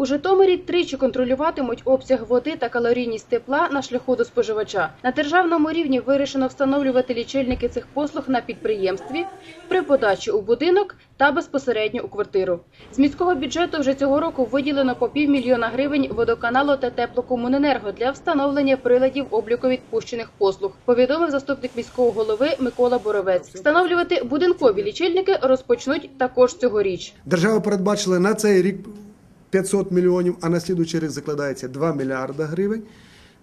У Житомирі тричі контролюватимуть обсяг води та калорійність тепла на шляху до споживача. На державному рівні вирішено встановлювати лічильники цих послуг на підприємстві, при подачі у будинок та безпосередньо у квартиру. З міського бюджету вже цього року виділено по півмільйона гривень водоканалу та теплокомуненерго для встановлення приладів обліку відпущених послуг. Повідомив заступник міського голови Микола Боровець. Встановлювати будинкові лічильники розпочнуть також цьогоріч. Держава передбачила на цей рік 500 мільйонів, а на слідуючий рік закладається 2 мільярда гривень.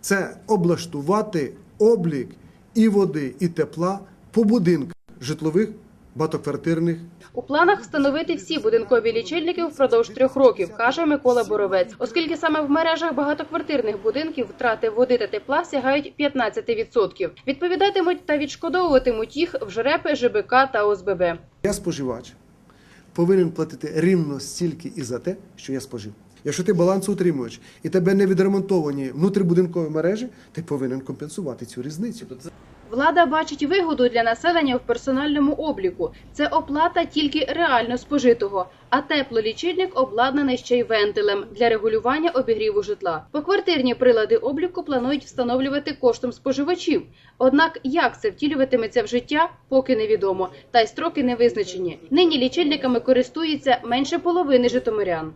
Це облаштувати облік і води, і тепла по будинках житлових багатоквартирних. У планах встановити всі будинкові лічильники впродовж трьох років, каже Микола Боровець, оскільки саме в мережах багатоквартирних будинків втрати води та тепла сягають 15%. Відповідатимуть та відшкодовуватимуть їх в ЖРЕПи, ЖБК та ОСББ. Я споживач повинен платити рівно стільки і за те, що я спожив. Якщо ти балансоутримувач і тебе не відремонтовані внутрібудинкові мережі, ти повинен компенсувати цю різницю. Влада бачить вигоду для населення в персональному обліку. Це оплата тільки реально спожитого, а теплолічильник обладнаний ще й вентилем для регулювання обігріву житла. Поквартирні прилади обліку планують встановлювати коштом споживачів. Однак як це втілюватиметься в життя, поки невідомо, та й строки не визначені. Нині лічильниками користується менше половини житомирян.